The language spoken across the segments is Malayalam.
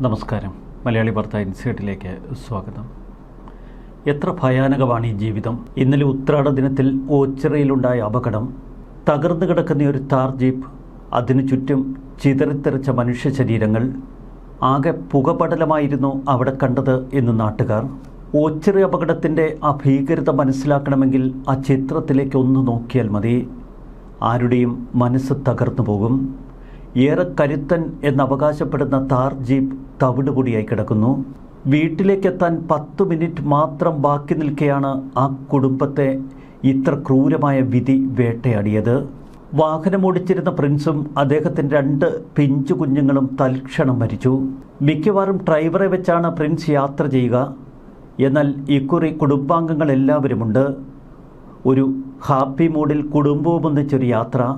നമസ്കാരം. മലയാളി വാർത്ത ഇൻസൈറ്റിലേക്ക് സ്വാഗതം. എത്ര ഭയാനകമാണ് ഈ ജീവിതം. ഇന്നലെ ഉത്രാട ദിനത്തിൽ ഓച്ചിറയിലുണ്ടായ അപകടം. തകർന്നു കിടക്കുന്ന ഒരു താർ ജീപ്പ് അതിനു ചുറ്റും ചിതറിത്തെറിച്ച മനുഷ്യ ശരീരങ്ങൾ. ആകെ പുകപടലമായിരുന്നു അവിടെ കണ്ടത് എന്ന് നാട്ടുകാർ. ഓച്ചിറ അപകടത്തിന്റെ ആ ഭീകരത മനസ്സിലാക്കണമെങ്കിൽ ആ ചിത്രത്തിലേക്ക് ഒന്ന് നോക്കിയാൽ മതി. ആരുടെയും മനസ്സ് തകർന്നു പോകും. ഏറെ കരുത്തൻ എന്നവകാശപ്പെടുന്ന താർ ജീപ്പ് തവിടുപൊടിയായി കിടക്കുന്നു. വീട്ടിലേക്കെത്താൻ പത്ത് മിനിറ്റ് മാത്രം ബാക്കി നിൽക്കെയാണ് ആ കുടുംബത്തെ ഇത്ര ക്രൂരമായ വിധി വേട്ടയാടിയത്. വാഹനമോടിച്ചിരുന്ന പ്രിൻസും അദ്ദേഹത്തിന്റെ രണ്ട് പിഞ്ചു കുഞ്ഞുങ്ങളും തൽക്ഷണം മരിച്ചു. മിക്കവാറും ഡ്രൈവറെ വെച്ചാണ് പ്രിൻസ് യാത്ര ചെയ്യുക. എന്നാൽ ഇക്കുറി കുടുംബാംഗങ്ങൾ എല്ലാവരുമുണ്ട് ഒരു ഹാപ്പി മൂഡിൽ കുടുംബവും ഒന്നിച്ചൊരു യാത്ര.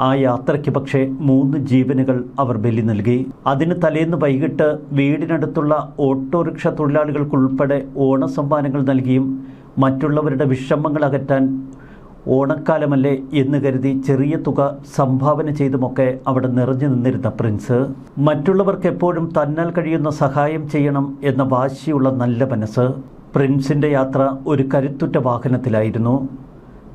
ആ യാത്രയ്ക്ക് പക്ഷേ മൂന്ന് ജീവനുകൾ അവർ ബലി നൽകി. അതിന് തലേന്ന് വൈകിട്ട് വീടിനടുത്തുള്ള ഓട്ടോറിക്ഷ തൊഴിലാളികൾക്കുൾപ്പെടെ ഓണസമ്മാനങ്ങൾ നൽകിയും മറ്റുള്ളവരുടെ വിഷമങ്ങൾ അകറ്റാൻ ഓണക്കാലമല്ലേ എന്ന് കരുതി ചെറിയ തുക സംഭാവന ചെയ്തുമൊക്കെ അവിടെ നിറഞ്ഞു നിന്നിരുന്ന പ്രിൻസ്. മറ്റുള്ളവർക്ക് എപ്പോഴും തന്നാൽ കഴിയുന്ന സഹായം ചെയ്യണം എന്ന വാശിയുള്ള നല്ല മനസ്സ്. പ്രിൻസിന്റെ യാത്ര ഒരു കരുത്തുറ്റ വാഹനത്തിലായിരുന്നു.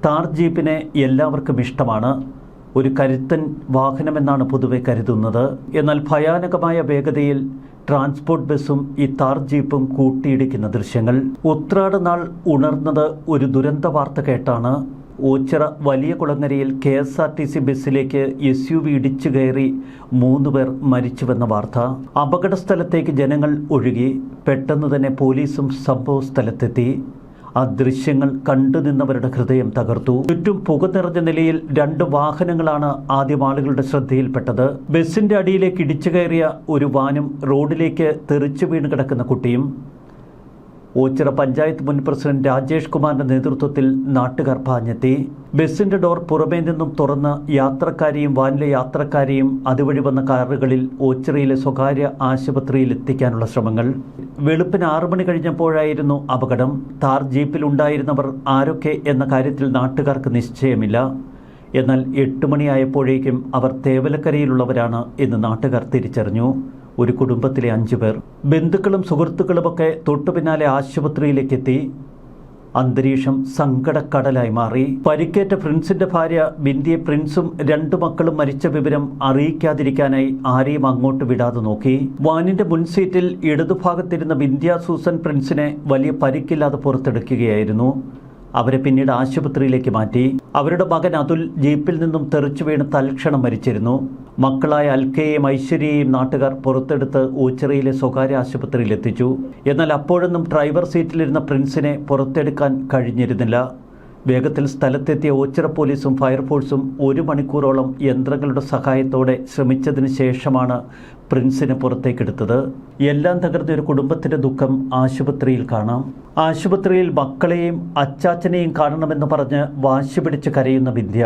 താർ ജീപ്പിനെ എല്ലാവർക്കും ഇഷ്ടമാണ്. ഒരു കരുത്തൻ വാഹനമെന്നാണ് പൊതുവെ കരുതുന്നത്. എന്നാൽ ഭയാനകമായ വേഗതയിൽ ട്രാൻസ്പോർട്ട് ബസ്സും ഈ താർ ജീപ്പും കൂട്ടിയിടിക്കുന്ന ദൃശ്യങ്ങൾ. ഉത്രാട നാൾ ഉണർന്നത് ഒരു ദുരന്ത വാർത്ത കേട്ടാണ്. ഓച്ചിറ വലിയ കുളങ്ങരയിൽ K S R T C ബസ്സിലേക്ക് S U V ഇടിച്ചു കയറി മൂന്നുപേർ മരിച്ചുവെന്ന വാർത്ത. അപകട സ്ഥലത്തേക്ക് ജനങ്ങൾ ഒഴുകി. പെട്ടെന്ന് തന്നെ പോലീസും സംഭവ സ്ഥലത്തെത്തി. ആ ദൃശ്യങ്ങൾ കണ്ടു നിന്നവരുടെ ഹൃദയം തകർത്തു. ചുറ്റും പുക നിറഞ്ഞ നിലയിൽ രണ്ട് വാഹനങ്ങളാണ് ആദ്യം ആളുകളുടെ ശ്രദ്ധയിൽപ്പെട്ടത്. ബസിന്റെ അടിയിലേക്ക് ഇടിച്ചു കയറിയ ഒരു വാനും റോഡിലേക്ക് തെറിച്ചു വീണ് കിടക്കുന്ന കുട്ടിയും ഓച്ചിറ പഞ്ചായത്ത് മുൻ പ്രസിഡന്റ് രാജേഷ് കുമാറിന്റെ നേതൃത്വത്തിൽ നാട്ടുകാർ പാഞ്ഞെത്തി. ബസിന്റെ ഡോർ പുറമേ നിന്നും തുറന്ന് യാത്രക്കാരെയും വാനിലെ യാത്രക്കാരെയും അതുവഴി വന്ന കാറുകളിൽ ഓച്ചിറയിലെ സ്വകാര്യ ആശുപത്രിയിൽ എത്തിക്കാനുള്ള ശ്രമങ്ങൾ. വെളുപ്പിന് ആറു മണി കഴിഞ്ഞപ്പോഴായിരുന്നു അപകടം. താർ ജീപ്പിൽ ഉണ്ടായിരുന്നവർ ആരൊക്കെ എന്ന കാര്യത്തിൽ നാട്ടുകാർക്ക് നിശ്ചയമില്ല. എന്നാൽ എട്ട് മണിയായപ്പോഴേക്കും അവർ തേവലക്കരയിലുള്ളവരാണ് എന്ന് നാട്ടുകാർ തിരിച്ചറിഞ്ഞു. ഒരു കുടുംബത്തിലെ അഞ്ചു പേർ ബന്ധുക്കളും സുഹൃത്തുക്കളുമൊക്കെ തൊട്ടുപിന്നാലെ പിന്നാലെ ആശുപത്രിയിലേക്ക് എത്തി അന്തരീക്ഷം സങ്കടക്കടലായി മാറി. പരിക്കേറ്റ പ്രിൻസിന്റെ ഭാര്യ ബിന്ദിയെ പ്രിൻസും രണ്ടു മക്കളും മരിച്ച വിവരം അറിയിക്കാതിരിക്കാനായി ആരെയും അങ്ങോട്ട് വിടാതെ നോക്കി. വാനിന്റെ മുൻസീറ്റിൽ ഇടതുഭാഗത്തിരുന്ന ബിന്ദ്യ സൂസൻ പ്രിൻസിനെ വലിയ പരിക്കില്ലാതെ പുറത്തെടുക്കുകയായിരുന്നു. അവരെ പിന്നീട് ആശുപത്രിയിലേക്ക് മാറ്റി. അവരുടെ മകൻ അതുൽ ജീപ്പിൽ നിന്നും തെറിച്ചു വീണ് തൽക്ഷണം മരിച്ചിരുന്നു. മക്കളായ അൽക്കയെയും ഐശ്വര്യയെയും നാട്ടുകാർ പുറത്തെടുത്ത് ഊച്ചറയിലെ സ്വകാര്യ ആശുപത്രിയിൽ എത്തിച്ചു. എന്നാൽ അപ്പോഴൊന്നും ഡ്രൈവർ സീറ്റിലിരുന്ന പ്രിൻസിനെ പുറത്തെടുക്കാൻ കഴിഞ്ഞിരുന്നില്ല. വേഗത്തിൽ സ്ഥലത്തെത്തിയ ഓച്ചിറ പോലീസും ഫയർഫോഴ്സും ഒരു മണിക്കൂറോളം യന്ത്രങ്ങളുടെ സഹായത്തോടെ ശ്രമിച്ചതിന് ശേഷമാണ് പ്രിൻസിനെ പുറത്തേക്കെടുത്തത്. എല്ലാം തകർന്ന ഒരു കുടുംബത്തിന്റെ ദുഃഖം ആശുപത്രിയിൽ കാണാം. ആശുപത്രിയിൽ മക്കളെയും അച്ചാച്ചനെയും കാണണമെന്ന് പറഞ്ഞ് വാശി പിടിച്ച് കരയുന്ന വിന്ധ്യ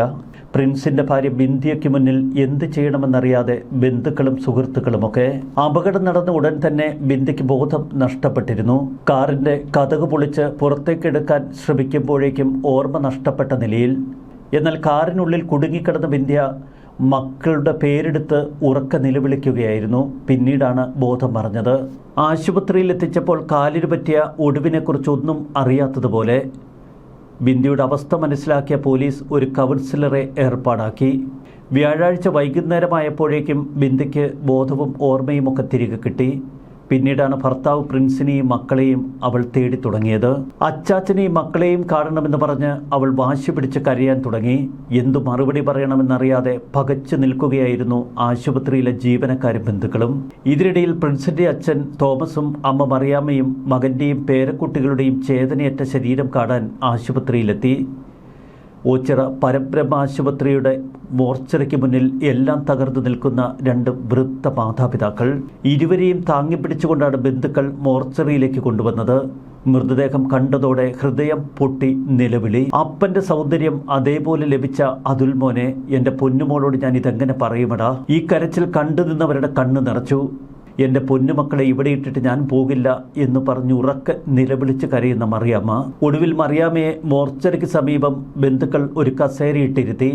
പ്രിൻസിന്റെ ഭാര്യ ബിന്ദിയയ്ക്ക് മുന്നിൽ എന്ത് ചെയ്യണമെന്നറിയാതെ ബന്ധുക്കളും സുഹൃത്തുക്കളുമൊക്കെ അപകടം നടന്ന ഉടൻ തന്നെ ബിന്ദിക്ക് ബോധം നഷ്ടപ്പെട്ടിരുന്നു. കാറിന്റെ കഥക് പൊളിച്ച് പുറത്തേക്കെടുക്കാൻ ശ്രമിക്കുമ്പോഴേക്കും ഓർമ്മ നഷ്ടപ്പെട്ട നിലയിൽ. എന്നാൽ കാറിനുള്ളിൽ കുടുങ്ങിക്കിടന്ന ബിന്ദിയ മക്കളുടെ പേരെടുത്ത് ഉറക്ക നിലവിളിക്കുകയായിരുന്നു. പിന്നീടാണ് ബോധം പറഞ്ഞത് ആശുപത്രിയിൽ എത്തിച്ചപ്പോൾ കാലിന് പറ്റിയ ഒടുവിനെക്കുറിച്ചൊന്നും അറിയാത്തതുപോലെ ബിന്ദിയുടെ അവസ്ഥ മനസ്സിലാക്കിയ പോലീസ് ഒരു കൗൺസിലറെ ഏർപ്പാടാക്കി. വ്യാഴാഴ്ച വൈകുന്നേരമായപ്പോഴേക്കും ബിന്ദിക്ക് ബോധവും ഓർമ്മയുമൊക്കെ തിരികെ കിട്ടി. പിന്നീടാണ് ഭർത്താവ് പ്രിൻസിനെയും മക്കളെയും അവൾ തേടി തുടങ്ങിയത്. അച്ചാച്ചനെയും മക്കളെയും കാണണമെന്ന് പറഞ്ഞ് അവൾ വാശി പിടിച്ച് കരയാൻ തുടങ്ങി. എന്തു മറുപടി പറയണമെന്നറിയാതെ പകച്ചു നിൽക്കുകയായിരുന്നു ആശുപത്രിയിലെ ജീവനക്കാരും ബന്ധുക്കളും. ഇതിനിടയിൽ പ്രിൻസിന്റെ അച്ഛൻ തോമസും അമ്മ മറിയാമ്മയും മകന്റെയും പേരക്കുട്ടികളുടെയും ചേതനയറ്റ ശരീരം കാണാൻ ആശുപത്രിയിലെത്തി. ഓച്ചിറ പരബ്രഹ്മ ആശുപത്രിയുടെ മോർച്ചറിക്ക് മുന്നിൽ എല്ലാം തകർന്നു നിൽക്കുന്ന രണ്ട് വൃത്ത മാതാപിതാക്കൾ ഇരുവരെയും താങ്ങിപ്പിടിച്ചുകൊണ്ടാണ് ബന്ധുക്കൾ മോർച്ചറിയിലേക്ക് കൊണ്ടുവന്നത്. മൃതദേഹം കണ്ടതോടെ ഹൃദയം പൊട്ടി നിലവിളി. അപ്പന്റെ സൗന്ദര്യം അതേപോലെ ലഭിച്ച അതുൽ മോനെ എന്റെ പൊന്നുമോളോട് ഞാൻ ഇതെങ്ങനെ പറയുമടാ? ഈ കരച്ചിൽ കണ്ടു നിന്നവരുടെ കണ്ണ് നിറച്ചു. എന്റെ പൊന്നുമക്കളെ ഇവിടെ ഇട്ടിട്ട് ഞാൻ പോകില്ല എന്ന് പറഞ്ഞ് ഉറക്കെ നിലവിളിച്ച് കരയുന്ന മറിയാമ്മ ഒടുവിൽ മറിയാമ്മയെ മോർച്ചറിക്ക് സമീപം ബന്ധുക്കൾ ഒരു കസേരയിട്ടിരുത്തി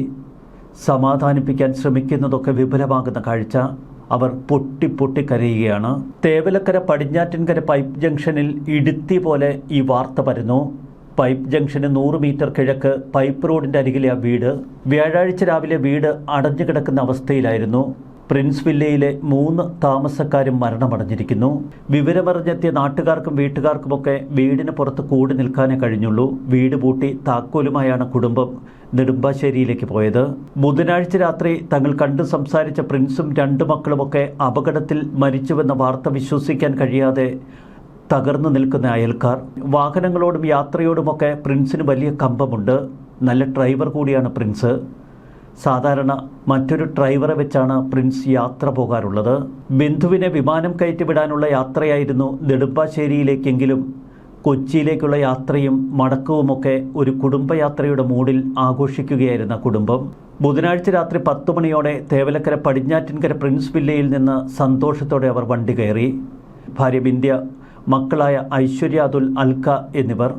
സമാധാനിപ്പിക്കാൻ ശ്രമിക്കുന്നതൊക്കെ വിപുലമാകുന്ന കാഴ്ച അവർ പൊട്ടി പൊട്ടി കരയുകയാണ്. തേവലക്കര പടിഞ്ഞാറ്റിൻകര പൈപ്പ് ജംഗ്ഷനിൽ ഇടുത്തി പോലെ ഈ വാർത്ത പരന്നു. പൈപ്പ് ജംഗ്ഷന് നൂറ് മീറ്റർ കിഴക്ക് പൈപ്പ് റോഡിന്റെ അരികിലെ ആ വീട് വ്യാഴാഴ്ച രാവിലെ വീട് അടഞ്ഞു കിടക്കുന്ന അവസ്ഥയിലായിരുന്നു. പ്രിൻസ് വില്ലയിലെ മൂന്ന് താമസക്കാരും മരണമടഞ്ഞിരിക്കുന്നു. വിവരമറിഞ്ഞെത്തിയ നാട്ടുകാർക്കും വീട്ടുകാർക്കുമൊക്കെ വീടിന് പുറത്ത് കൂടി നിൽക്കാനേ കഴിഞ്ഞുള്ളൂ. വീട് പൂട്ടി താക്കോലുമായാണ് കുടുംബം നെടുമ്പാശ്ശേരിയിലേക്ക് പോയത്. ബുധനാഴ്ച രാത്രി തങ്ങൾ കണ്ടു സംസാരിച്ച പ്രിൻസും രണ്ടു മക്കളുമൊക്കെ അപകടത്തിൽ മരിച്ചുവെന്ന വാർത്ത വിശ്വസിക്കാൻ കഴിയാതെ തകർന്നു നിൽക്കുന്ന അയൽക്കാർ. വാഹനങ്ങളോടും യാത്രയോടുമൊക്കെ പ്രിൻസിന് വലിയ കമ്പമുണ്ട്. നല്ല ഡ്രൈവർ കൂടിയാണ് പ്രിൻസ്. സാധാരണ മറ്റൊരു ഡ്രൈവറെ വെച്ചാണ് പ്രിൻസ് യാത്ര പോകാറുള്ളത്. ബന്ധുവിനെ വിമാനം കയറ്റിവിടാനുള്ള യാത്രയായിരുന്നു നെടുമ്പാശ്ശേരിയിലേക്കെങ്കിലും. കൊച്ചിയിലേക്കുള്ള യാത്രയും മടക്കവുമൊക്കെ ഒരു കുടുംബയാത്രയുടെ മൂഡിൽ ആഘോഷിക്കുകയായിരുന്ന കുടുംബം. ബുധനാഴ്ച രാത്രി പത്തു മണിയോടെ തേവലക്കര പടിഞ്ഞാറ്റിൻകര പ്രിൻസ് വില്ലയിൽ നിന്ന് സന്തോഷത്തോടെ അവർ വണ്ടി കയറി. ഭാര്യ ബിന്ദ്യ മക്കളായ ഐശ്വര്യ അതുൽ അൽക്ക എന്നിവർ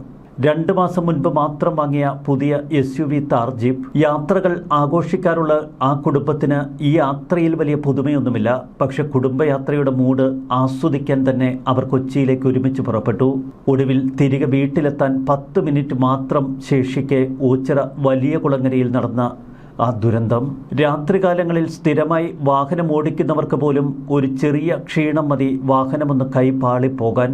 രണ്ട് മാസം മുൻപ് മാത്രം വാങ്ങിയ പുതിയ S U V Thar jeep. യാത്രകൾ ആഘോഷിക്കാറുള്ള ആ കുടുംബത്തിന് ഈ യാത്രയിൽ വലിയ പുതുമയൊന്നുമില്ല. പക്ഷെ കുടുംബയാത്രയുടെ മൂഡ് ആസ്വദിക്കാൻ തന്നെ അവർ കൊച്ചിയിലേക്ക് ഒരുമിച്ച് പുറപ്പെട്ടു. ഒടുവിൽ തിരികെ വീട്ടിലെത്താൻ പത്ത് മിനിറ്റ് മാത്രം ശേഷിക്കെ ഓച്ചിറ വലിയ കുളങ്ങരയിൽ നടന്ന ആ ദുരന്തം. രാത്രികാലങ്ങളിൽ സ്ഥിരമായി വാഹനം ഓടിക്കുന്നവർക്ക് പോലും ഒരു ചെറിയ ക്ഷീണം മതി വാഹനമൊന്ന് കൈപാളി പോകാൻ.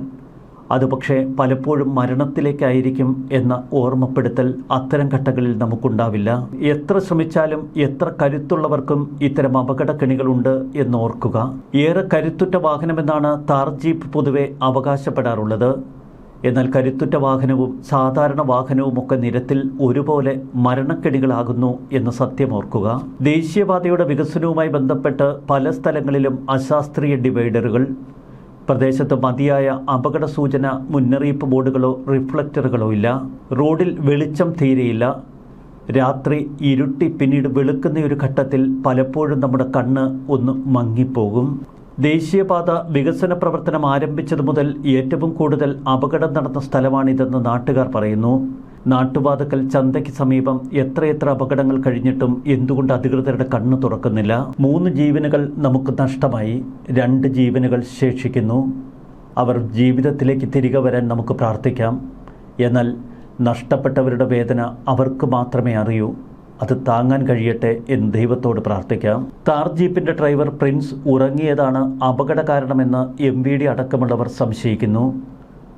അത് പക്ഷേ പലപ്പോഴും മരണത്തിലേക്കായിരിക്കും എന്ന ഓർമ്മപ്പെടുത്തൽ അത്തരം ഘട്ടങ്ങളിൽ നമുക്കുണ്ടാവില്ല. എത്ര ശ്രമിച്ചാലും എത്ര കരുത്തുള്ളവർക്കും ഇത്തരം അപകടക്കെണികളുണ്ട് എന്ന് ഓർക്കുക ഏറെ കരുത്തുറ്റ വാഹനമെന്നാണ് താർ ജീപ്പ് പൊതുവെ അവകാശപ്പെടാറുള്ളത്. എന്നാൽ കരുത്തുറ്റ വാഹനവും സാധാരണ വാഹനവുമൊക്കെ നിരത്തിൽ ഒരുപോലെ മരണക്കെണികളാകുന്നു എന്ന സത്യം ഓർക്കുക. ദേശീയപാതയുടെ വികസനവുമായി ബന്ധപ്പെട്ട് പല സ്ഥലങ്ങളിലും അശാസ്ത്രീയ ഡിവൈഡറുകൾ പ്രദേശത്ത് മതിയായ അപകട സൂചന മുന്നറിയിപ്പ് ബോർഡുകളോ റിഫ്ലക്ടറുകളോ ഇല്ല. റോഡിൽ വെളിച്ചം തീരെയില്ല. രാത്രി ഇരുട്ടി പിന്നീട് വെളുക്കുന്ന ഒരു ഘട്ടത്തിൽ പലപ്പോഴും നമ്മുടെ കണ്ണ് ഒന്ന് മങ്ങിപ്പോകും. ദേശീയപാത വികസന പ്രവർത്തനം ആരംഭിച്ചതു മുതൽ ഏറ്റവും കൂടുതൽ അപകടം നടന്ന സ്ഥലമാണിതെന്ന് നാട്ടുകാർ പറയുന്നു. നാട്ടുവാതുക്കൽ ചന്തയ്ക്ക് സമീപം എത്രയെത്ര അപകടങ്ങൾ കഴിഞ്ഞിട്ടും എന്തുകൊണ്ട് അധികൃതരുടെ കണ്ണു തുറക്കുന്നില്ല? മൂന്ന് ജീവനുകൾ നമുക്ക് നഷ്ടമായി രണ്ട് ജീവനുകൾ ശേഷിക്കുന്നു. അവർ ജീവിതത്തിലേക്ക് തിരികെ വരാൻ നമുക്ക് പ്രാർത്ഥിക്കാം. എന്നാൽ നഷ്ടപ്പെട്ടവരുടെ വേദന അവർക്ക് മാത്രമേ അറിയൂ. അത് താങ്ങാൻ കഴിയട്ടെ എന്ന് ദൈവത്തോട് പ്രാർത്ഥിക്കാം. താർ ജീപ്പിന്റെ ഡ്രൈവർ പ്രിൻസ് ഉറങ്ങിയതാണ് അപകട കാരണമെന്ന് എം വി ഡി അടക്കമുള്ളവർ സംശയിക്കുന്നു.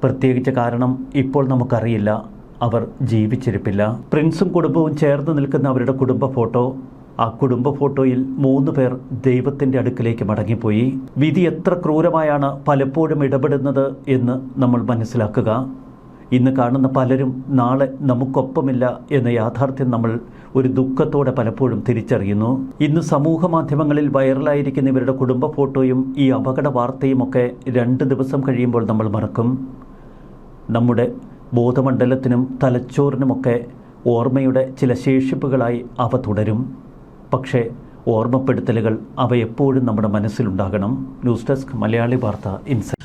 പ്രത്യേകിച്ച് കാരണം ഇപ്പോൾ നമുക്കറിയില്ല. അവർ ജീവിച്ചിരിപ്പില്ല. പ്രിൻസും കുടുംബവും ചേർന്ന് നിൽക്കുന്ന അവരുടെ കുടുംബ ഫോട്ടോ ആ കുടുംബ ഫോട്ടോയിൽ മൂന്ന് പേർ ദൈവത്തിന്റെ അടുക്കിലേക്ക് മടങ്ങിപ്പോയി. വിധി എത്ര ക്രൂരമായാണ് പലപ്പോഴും ഇടപെടുന്നത് എന്ന് നമ്മൾ മനസ്സിലാക്കുക. ഇന്ന് കാണുന്ന പലരും നാളെ നമുക്കൊപ്പമില്ല എന്ന യാഥാർത്ഥ്യം നമ്മൾ ഒരു ദുഃഖത്തോടെ പലപ്പോഴും തിരിച്ചറിയുന്നു. ഇന്ന് സമൂഹ മാധ്യമങ്ങളിൽ വൈറലായിരിക്കുന്ന ഇവരുടെ കുടുംബ ഫോട്ടോയും ഈ അപകട വാർത്തയും ഒക്കെ രണ്ട് ദിവസം കഴിയുമ്പോൾ നമ്മൾ മറക്കും. നമ്മുടെ ബോധമണ്ഡലത്തിനും തലച്ചോറിനുമൊക്കെ ഓർമ്മയുടെ ചില ശേഷിപ്പുകളായി അവ തുടരും. പക്ഷേ ഓർമ്മപ്പെടുത്തലുകൾ അവ എപ്പോഴും നമ്മുടെ മനസ്സിലുണ്ടാകണം. ന്യൂസ് ഡെസ്ക് മലയാളി വാർത്ത ഇൻസൈറ്റ്.